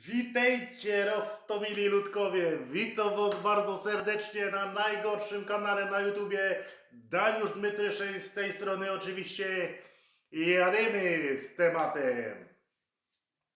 Witajcie roztomili ludkowie, witam was bardzo serdecznie na najgorszym kanale na YouTubie. Dariusz Dmytryszyn z tej strony oczywiście i jadymy z tematem.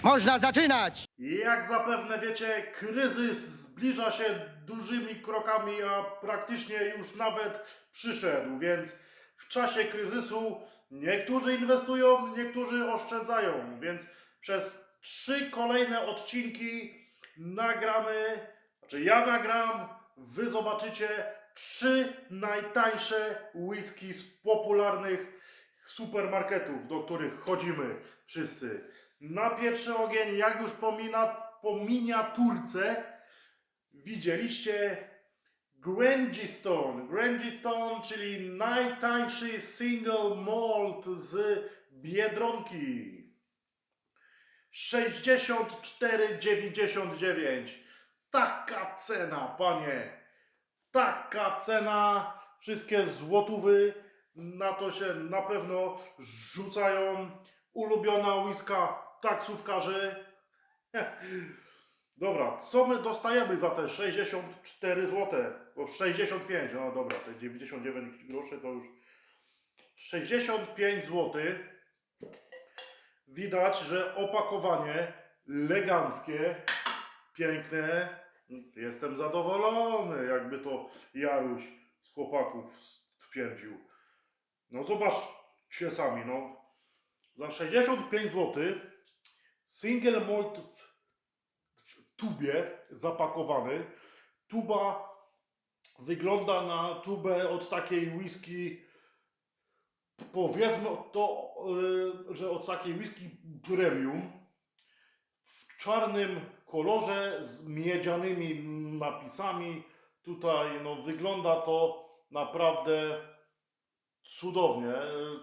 Można zaczynać! Jak zapewne wiecie, kryzys zbliża się dużymi krokami, a praktycznie już nawet przyszedł, więc w czasie kryzysu niektórzy inwestują, niektórzy oszczędzają, więc przez trzy kolejne odcinki nagramy, znaczy ja nagram, wy zobaczycie trzy najtańsze whisky z popularnych supermarketów, do których chodzimy wszyscy. Na pierwszy ogień, jak już po, mina, po miniaturce, widzieliście Grangistone. Grangistone, czyli najtańszy single malt z Biedronki. 64,99. Taka cena, panie. Taka cena. Wszystkie złotówy na to się na pewno rzucają. Ulubiona łyska taksówkarzy. Dobra, co my dostajemy za te 64 zł? Bo 65, no dobra, te 99 groszy to już 65 zł. Widać, że opakowanie eleganckie, piękne. Jestem zadowolony, jakby to Jaruś z chłopaków stwierdził. No zobaczcie sami, no. Za 65 zł single malt w, w tubie zapakowany. Tuba wygląda na tubę od takiej whisky powiedzmy to, y, że od takiej whisky premium w czarnym kolorze z miedzianymi napisami. Tutaj no, wygląda to naprawdę cudownie.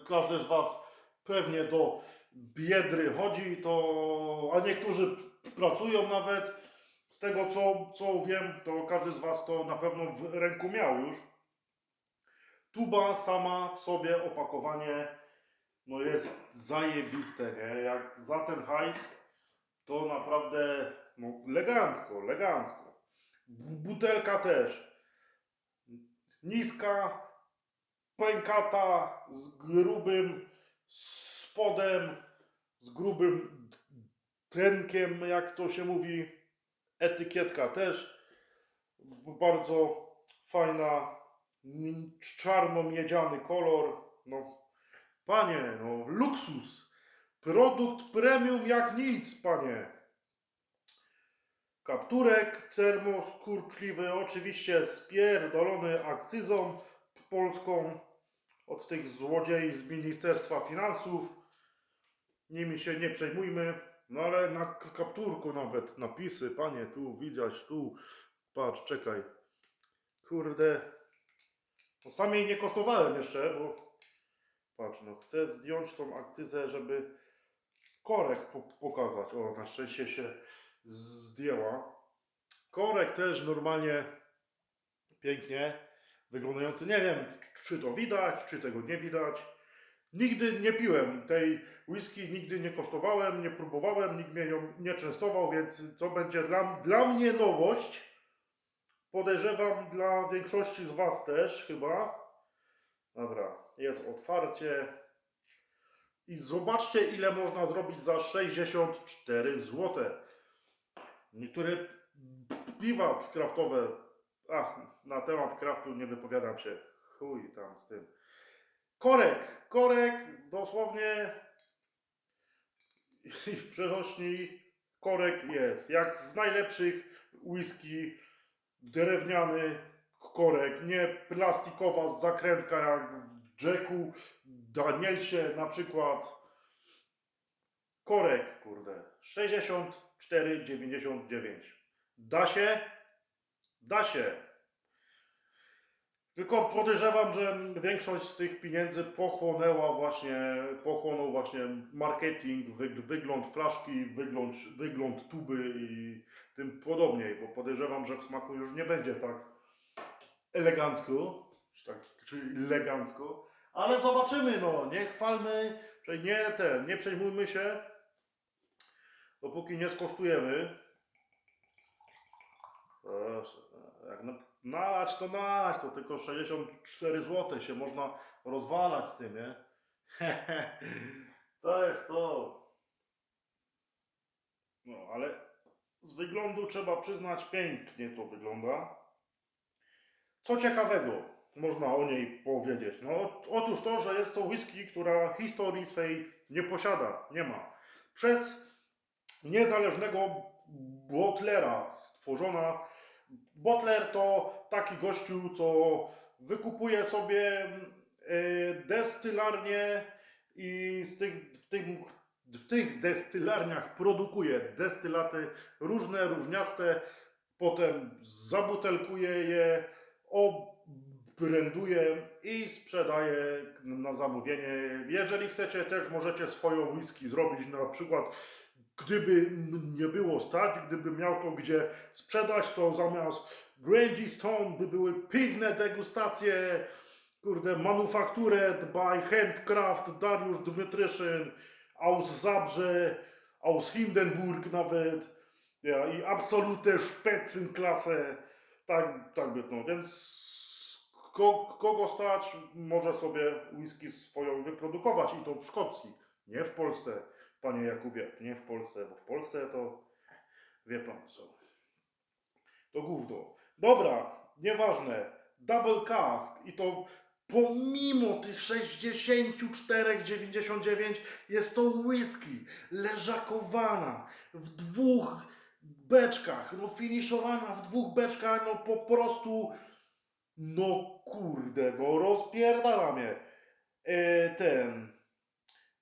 Każdy z Was pewnie do biedry chodzi, to, a niektórzy pracują nawet. Z tego co, co wiem, to każdy z Was to na pewno w ręku miał już. Tuba sama w sobie, opakowanie, no jest zajebiste, nie? Jak za ten hajs, to naprawdę no, elegancko, elegancko. Bu- Butelka też. Niska, pękata, z grubym spodem, z grubym tlenkiem, jak to się mówi. Etykietka też bardzo fajna, czarno-miedziany kolor. No, panie, no, luksus. Produkt premium jak nic, panie. Kapturek termoskurczliwy, oczywiście spierdolony akcyzą polską od tych złodziei z Ministerstwa Finansów. Nimi się nie przejmujmy. No ale na kapturku nawet napisy, panie, tu widać, tu. Patrz, czekaj. Kurde. No sam jej nie kosztowałem jeszcze, bo patrz, no chcę zdjąć tą akcyzę, żeby korek po pokazać. O, na szczęście się zdjęła. Korek też normalnie pięknie wyglądający. Nie wiem, czy to widać, czy tego nie widać. Nigdy nie piłem tej whisky, nigdy nie kosztowałem, nie próbowałem, nikt mnie ją nie częstował, więc to będzie dla, dla mnie nowość. Podejrzewam dla większości z Was też chyba. Dobra, jest otwarcie. I zobaczcie, ile można zrobić za 64 zł. Niektóre piwa kraftowe. Ach, na temat kraftu nie wypowiadam się. Chuj tam z tym. Korek, korek, dosłownie i w przenośni korek jest. Jak w najlepszych whisky, drewniany korek, nie plastikowa zakrętka jak w Jacku Danielsie na przykład. Korek, kurde, 64,99. Da się? Da się. Tylko podejrzewam, że większość z tych pieniędzy pochłonęła właśnie, pochłonął właśnie marketing, wy, wygląd flaszki, wygląd, wygląd tuby i tym podobniej, bo podejrzewam, że w smaku już nie będzie tak elegancko, czy, tak, czy elegancko, ale zobaczymy, no, nie chwalmy, nie ten, nie przejmujmy się, dopóki nie skosztujemy. proszę. Jak na, nalać, to nalać, to tylko 64 zł się można rozwalać z tym, nie? to jest to. No, ale z wyglądu trzeba przyznać, pięknie to wygląda. Co ciekawego można o niej powiedzieć? No, otóż to, że jest to whisky, która historii swej nie posiada, nie ma. Przez niezależnego botlera stworzona. Botler to taki gościu, co wykupuje sobie y, destylarnię i z tych, w, tym, w tych destylarniach produkuje destylaty różne, różniaste, potem zabutelkuje je, obręduje i sprzedaje na zamówienie. Jeżeli chcecie, też możecie swoją whisky zrobić, na przykład gdyby nie było stać, gdyby miał to gdzie sprzedać, to zamiast Grangy Stone by były piwne degustacje, kurde, manufakturet by Handcraft, Dariusz Dmytryszyn, aus Zabrze, aus Hindenburg nawet, ja, i absolute Spitzenklasę, tak, tak by to, więc ko, kogo stać, może sobie whisky swoją wyprodukować i to w Szkocji, nie w Polsce, panie Jakubie, nie w Polsce, bo w Polsce to, wie pan co, to gówno. Dobra, nieważne, double cask i to pomimo tych 64,99 jest to whisky leżakowana w dwóch beczkach, no finiszowana w dwóch beczkach, no po prostu no kurde, no rozpierdala mnie. E, ten.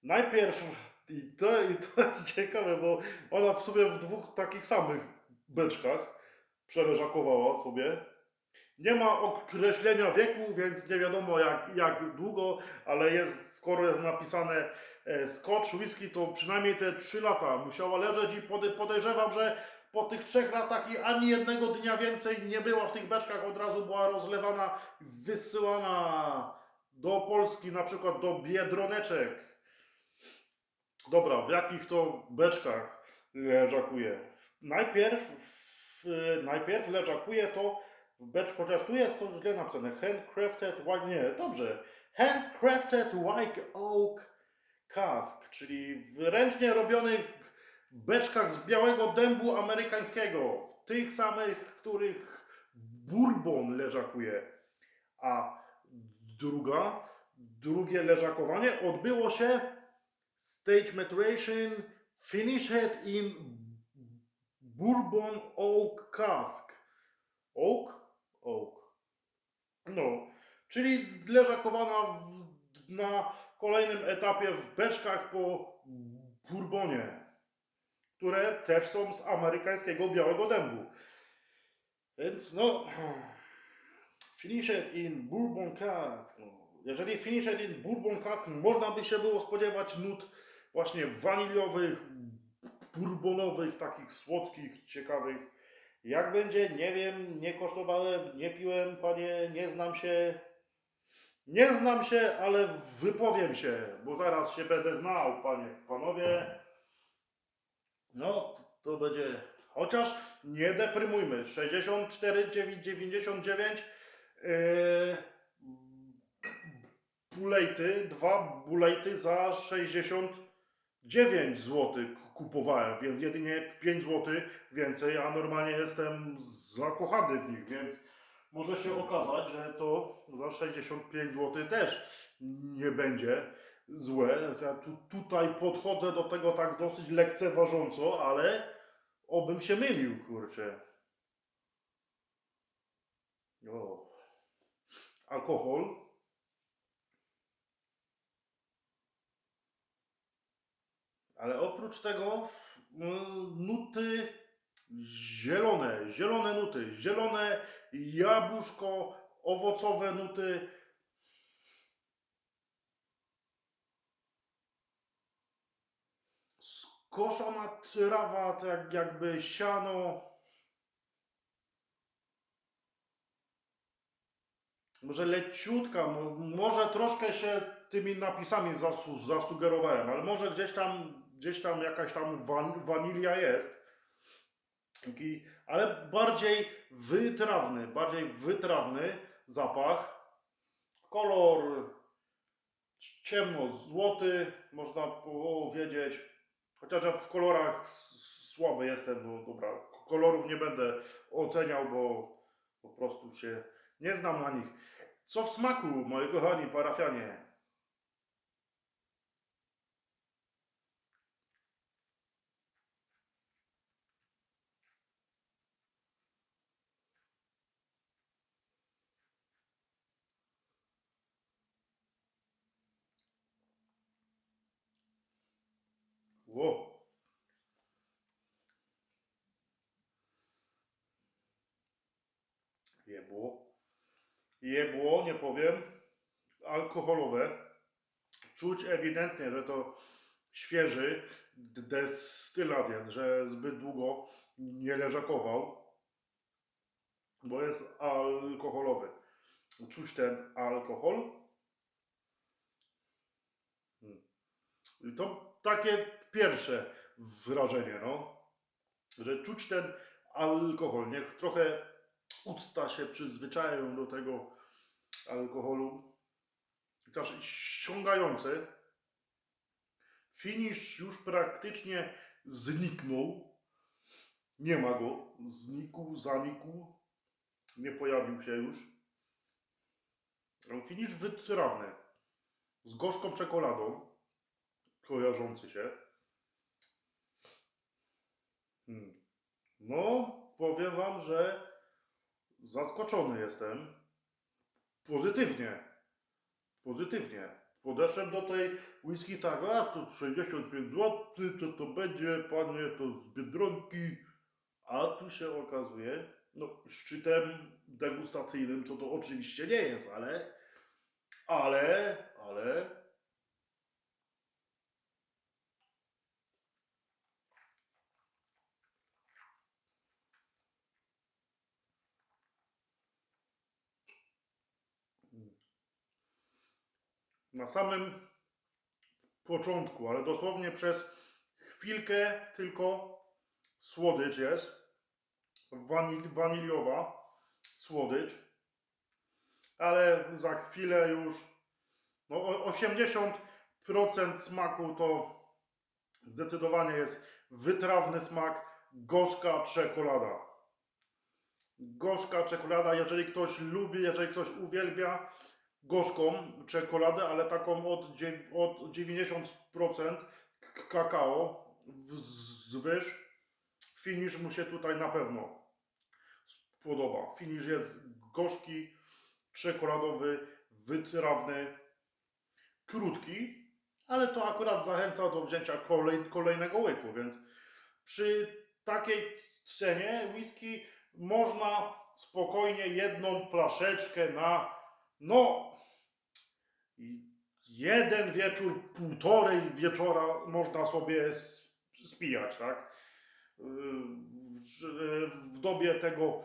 Najpierw, i to, i to jest ciekawe, bo ona w sumie w dwóch takich samych beczkach przeleżakowała sobie. Nie ma określenia wieku, więc nie wiadomo jak, jak długo, ale jest, skoro jest napisane e, Scotch Whisky, to przynajmniej te 3 lata musiała leżeć i pode- podejrzewam, że po tych trzech latach i ani jednego dnia więcej nie była w tych beczkach, od razu była rozlewana, wysyłana do Polski, na przykład do Biedroneczek. Dobra, w jakich to beczkach leżakuje? Najpierw, w, najpierw leżakuje to w beczku, chociaż tu jest to źle napisane, handcrafted white, nie, dobrze, handcrafted white oak cask, czyli w ręcznie robionych beczkach z białego dębu amerykańskiego, w tych samych, w których bourbon leżakuje. A druga, drugie leżakowanie odbyło się stage maturation finished in bourbon oak cask. Oak? Oak. No, czyli leżakowana w, na kolejnym etapie w beczkach po bourbonie które też są z amerykańskiego białego dębu. Więc no, finished in bourbon cask. No, jeżeli finished in bourbon cask, można by się było spodziewać nut właśnie waniliowych, bourbonowych, takich słodkich, ciekawych. Jak będzie, nie wiem, nie kosztowałem, nie piłem, panie, nie znam się. Nie znam się, ale wypowiem się, bo zaraz się będę znał, panie, panowie. No, to będzie. Chociaż nie deprymujmy. 64,99 yy, bulejty, dwa bulejty za 69 zł kupowałem, więc jedynie 5 zł więcej, a normalnie jestem zakochany w nich, więc może się okazać, że to za 65 zł też nie będzie złe. Ja tu, tutaj podchodzę do tego tak dosyć lekceważąco, ale obym się mylił, kurczę. O. Alkohol. Ale oprócz tego mm, nuty zielone, zielone nuty, zielone jabłuszko, owocowe nuty. Skoszona trawa, tak jakby siano. Może leciutka, mo- może troszkę się tymi napisami zasu, zasugerowałem, ale może gdzieś tam, gdzieś tam jakaś tam wan, wanilia jest. Ale bardziej wytrawny, bardziej wytrawny zapach. Kolor ciemno-złoty, można powiedzieć. Chociaż ja w kolorach słaby jestem, no dobra, kolorów nie będę oceniał, bo po prostu się nie znam na nich. Co w smaku, moi kochani parafianie? Jebło. Jebło, nie powiem. Alkoholowe. Czuć ewidentnie, że to świeży destylat jest, że zbyt długo nie leżakował, bo jest alkoholowy. Czuć ten alkohol. Hmm. I to takie pierwsze wrażenie, no. Że czuć ten alkohol. Niech trochę usta się przyzwyczają do tego alkoholu. Taki ściągający. Finish już praktycznie zniknął. Nie ma go. Znikł, zanikł. Nie pojawił się już. Finish wytrawny. Z gorzką czekoladą. Kojarzący się. Hmm. No, powiem Wam, że zaskoczony jestem. Pozytywnie. Pozytywnie. Podeszłem do tej whisky tak, a to 65 zł, to to będzie, panie, to z Biedronki. A tu się okazuje, no szczytem degustacyjnym to to oczywiście nie jest, ale, ale, ale, na samym początku, ale dosłownie przez chwilkę tylko słodycz jest. Wanil, waniliowa słodycz. Ale za chwilę już no, o- 80% smaku to zdecydowanie jest wytrawny smak, gorzka czekolada. Gorzka czekolada, jeżeli ktoś lubi, jeżeli ktoś uwielbia, gorzką czekoladę, ale taką od, od 90% k- kakao wzwyż. Finish mu się tutaj na pewno podoba. Finish jest gorzki, czekoladowy, wytrawny, krótki, ale to akurat zachęca do wzięcia kolej, kolejnego łyku, więc przy takiej cenie whisky można spokojnie jedną flaszeczkę na no jeden wieczór, półtorej wieczora można sobie spijać, tak? W dobie tego,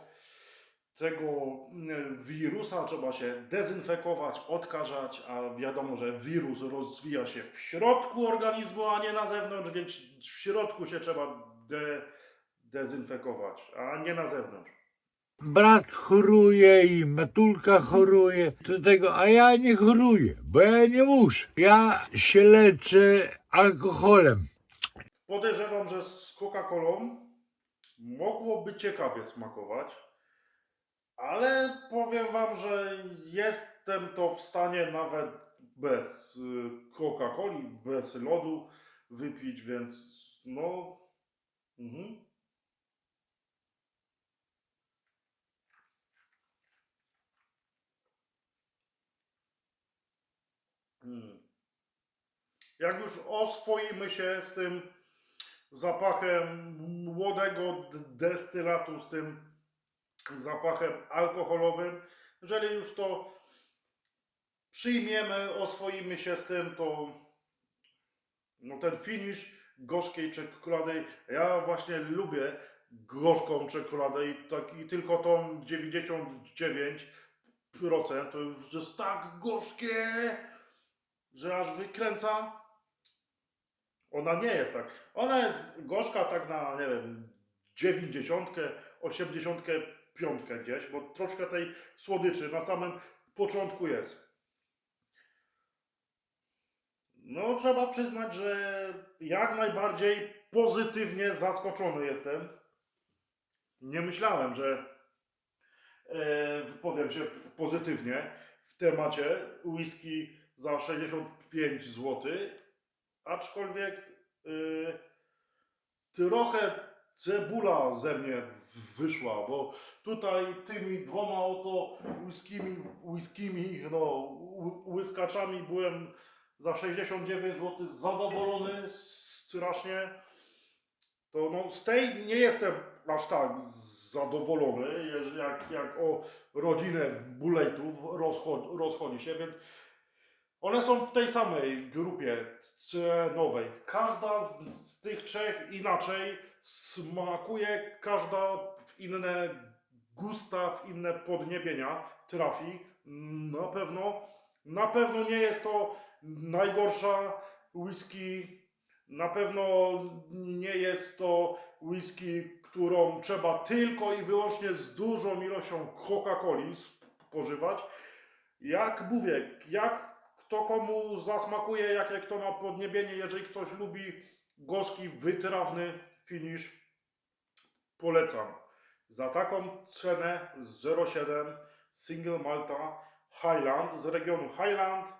tego mm, wirusa trzeba się dezynfekować, odkażać, a wiadomo, że wirus rozwija się w środku organizmu, a nie na zewnątrz, więc w środku się trzeba de, dezynfekować, a nie na zewnątrz. Brat choruje i matulka choruje, to tego, a ja nie choruję, bo ja nie muszę. Ja się leczę alkoholem. Podejrzewam, że z Coca-Colą mogłoby ciekawie smakować, ale powiem Wam, że jestem to w stanie nawet bez y, Coca-Coli, bez lodu wypić, więc no. Mhm. Hmm. Jak już oswoimy się z tym zapachem młodego destylatu, z tym zapachem alkoholowym, jeżeli już to przyjmiemy, oswoimy się z tym, to no ten finish gorzkiej czekolady, ja właśnie lubię gorzką czekoladę i, tak, i tylko tą 99% to już jest tak gorzkie, że aż wykręca. Ona nie jest tak. Ona jest gorzka tak na, nie wiem, 90, 85 gdzieś, bo troszkę tej słodyczy na samym początku jest. No, trzeba przyznać, że jak najbardziej pozytywnie zaskoczony jestem. Nie myślałem, że e, wypowiem się pozytywnie w temacie whisky za 65 zł, aczkolwiek e, trochę cebula ze mnie wyszła, bo tutaj tymi dwoma oto whiskimi, whiskimi no, łyskaczami byłem za 69 zł zadowolony strasznie. To no, z tej nie jestem aż tak zadowolony, jak, jak o rodzinę rozchodzi, rozchodzi się, więc one są w tej samej grupie cenowej. Każda z, z tych trzech inaczej smakuje, każda w inne gusta, w inne podniebienia trafi. Na pewno, na pewno nie jest to najgorsza whisky. Na pewno nie jest to whisky, którą trzeba tylko i wyłącznie z dużą ilością Coca-Coli spożywać. Jak mówię, jak kto komu zasmakuje, jakie kto ma podniebienie, jeżeli ktoś lubi gorzki, wytrawny finish, polecam. Za taką cenę 0,7 Single Malta Highland z regionu Highland.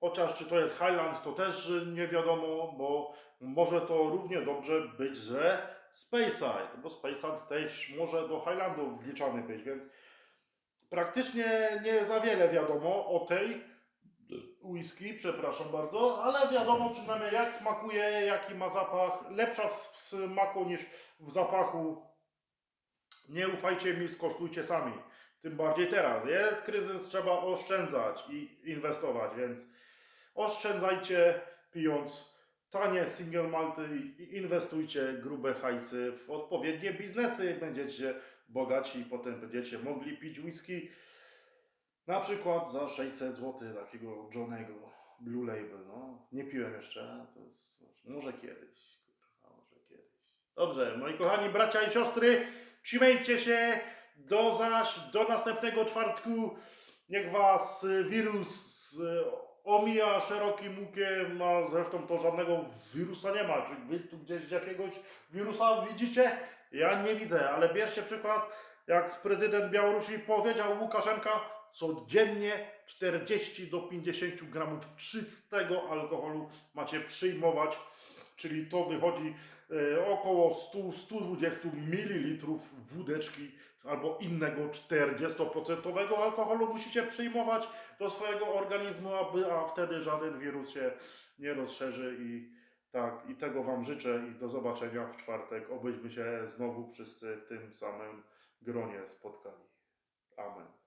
Chociaż czy to jest Highland, to też nie wiadomo, bo może to równie dobrze być, że Speyside, bo Speyside też może do Highlandu wliczany być, więc praktycznie nie za wiele wiadomo o tej whisky, przepraszam bardzo, ale wiadomo przynajmniej jak smakuje, jaki ma zapach, lepsza w smaku niż w zapachu. Nie ufajcie mi, skosztujcie sami. Tym bardziej teraz. Jest kryzys, trzeba oszczędzać i inwestować, więc oszczędzajcie pijąc tanie single malty i inwestujcie grube hajsy w odpowiednie biznesy. Będziecie bogaci i potem będziecie mogli pić whisky na przykład za 600 zł takiego Johnego Blue Label. No, nie piłem jeszcze, to jest może kiedyś. Kurwa, może kiedyś. Dobrze, moi kochani bracia i siostry, trzymajcie się do zaś, do następnego czwartku. Niech was y, wirus y, omija szerokim łukiem, a zresztą to żadnego wirusa nie ma. Czy wy tu gdzieś jakiegoś wirusa widzicie? Ja nie widzę, ale bierzcie przykład, jak prezydent Białorusi powiedział Łukaszenka, codziennie 40 do 50 gramów czystego alkoholu macie przyjmować, czyli to wychodzi e, około 100-120 ml wódeczki albo innego 40% alkoholu musicie przyjmować do swojego organizmu, aby, a wtedy żaden wirus się nie rozszerzy i tak, i tego Wam życzę i do zobaczenia w czwartek, obyśmy się znowu wszyscy w tym samym gronie spotkali. Amen.